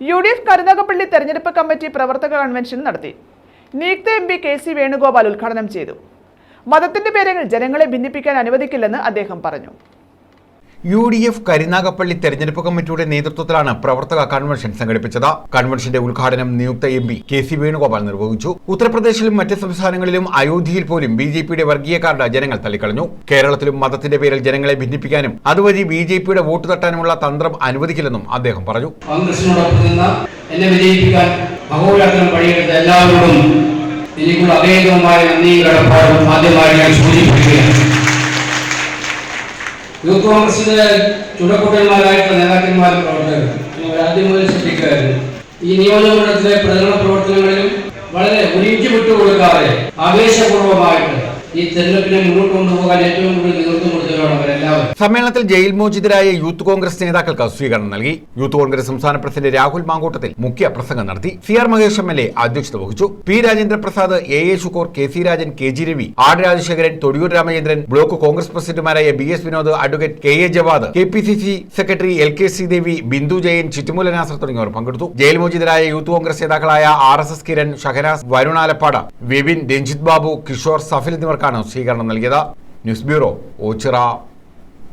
U D F Karunagappally തെരഞ്ഞെടുപ്പ് committee പ്രവർത്തക convention നടത്തി. നിയുക്ത M P K C Venugopal ഉദ്ഘാടനം ചെയ്തു. മതത്തിന്റെ പേരിൽ ജനങ്ങളെ ഭിന്നിപ്പിക്കാൻ അനുവദിക്കില്ലെന്ന് അദ്ദേഹം പറഞ്ഞു. യു ഡി എഫ് കരുനാഗപ്പള്ളി തെരഞ്ഞെടുപ്പ് കമ്മിറ്റിയുടെ നേതൃത്വത്തിലാണ് പ്രവർത്തക കൺവെൻഷൻ സംഘടിപ്പിച്ചത്. കൺവെൻഷന്റെ ഉദ്ഘാടനം നിയുക്ത M P K C Venugopal നിർവഹിച്ചു. ഉത്തർപ്രദേശിലും മറ്റ് സംസ്ഥാനങ്ങളിലും അയോധ്യയിൽ പോലും ബി ജെ പിയുടെ വർഗീയ കാർഡ് ജനങ്ങൾ തള്ളിക്കളഞ്ഞു. കേരളത്തിലും മതത്തിന്റെ പേരിൽ ജനങ്ങളെ ഭിന്നിപ്പിക്കാനും അതുവഴി ബി ജെ പിയുടെ വോട്ട് തട്ടാനുമുള്ള തന്ത്രം അനുവദിക്കില്ലെന്നും അദ്ദേഹം പറഞ്ഞു. എല്ലാവരോടും ആദ്യമായി യൂത്ത് കോൺഗ്രസിന്റെ ചുടക്കൂട്ടന്മാരായിട്ടുള്ള നേതാക്കന്മാരും പ്രവർത്തകരും ആദ്യം മുതൽ ശ്രദ്ധിക്കുകയായിരുന്നു. ഈ നിയോജകമണ്ഡലത്തിലെ പ്രചരണ പ്രവർത്തനങ്ങളിലും വളരെ ഒരുക്കി വിട്ടുകൊടുക്കാതെ ആവേശപൂർവമായിട്ട് ഈ തെരഞ്ഞെടുപ്പിനെ മുന്നോട്ട് കൊണ്ടുപോകാൻ ഏറ്റവും കൂടുതൽ സമ്മേളനത്തിൽ ജയിൽ മോചിതരായ യൂത്ത് കോൺഗ്രസ് നേതാക്കൾക്ക് സ്വീകരണം നൽകി. യൂത്ത് കോൺഗ്രസ് സംസ്ഥാന പ്രസിഡന്റ് രാഹുൽ മാങ്കൂട്ടത്തിൽ മുഖ്യ പ്രസംഗം നടത്തി. C R Mahesh M L A അധ്യക്ഷത വഹിച്ചു. P Rajendra Prasad A A Shukkur K C Rajan K G Ravi R Rajasekharan Thodiyoor Ramachandran block Congress പ്രസിഡന്റുമാരായ B S Vinod advocate K A Javad K P C C secretary L K C Devi Bindu Jayan Chittumoola Nasar തുടങ്ങിയവർ പങ്കെടുത്തു. Jail മോചിതരായ youth Congress നേതാക്കളായ R S S Kiran Shahanas Varunalappad Vipin Ranjith Babu Kishore Safil എന്നിവർക്കാണ് സ്വീകരണം നൽകിയത്. News bureau Oachira.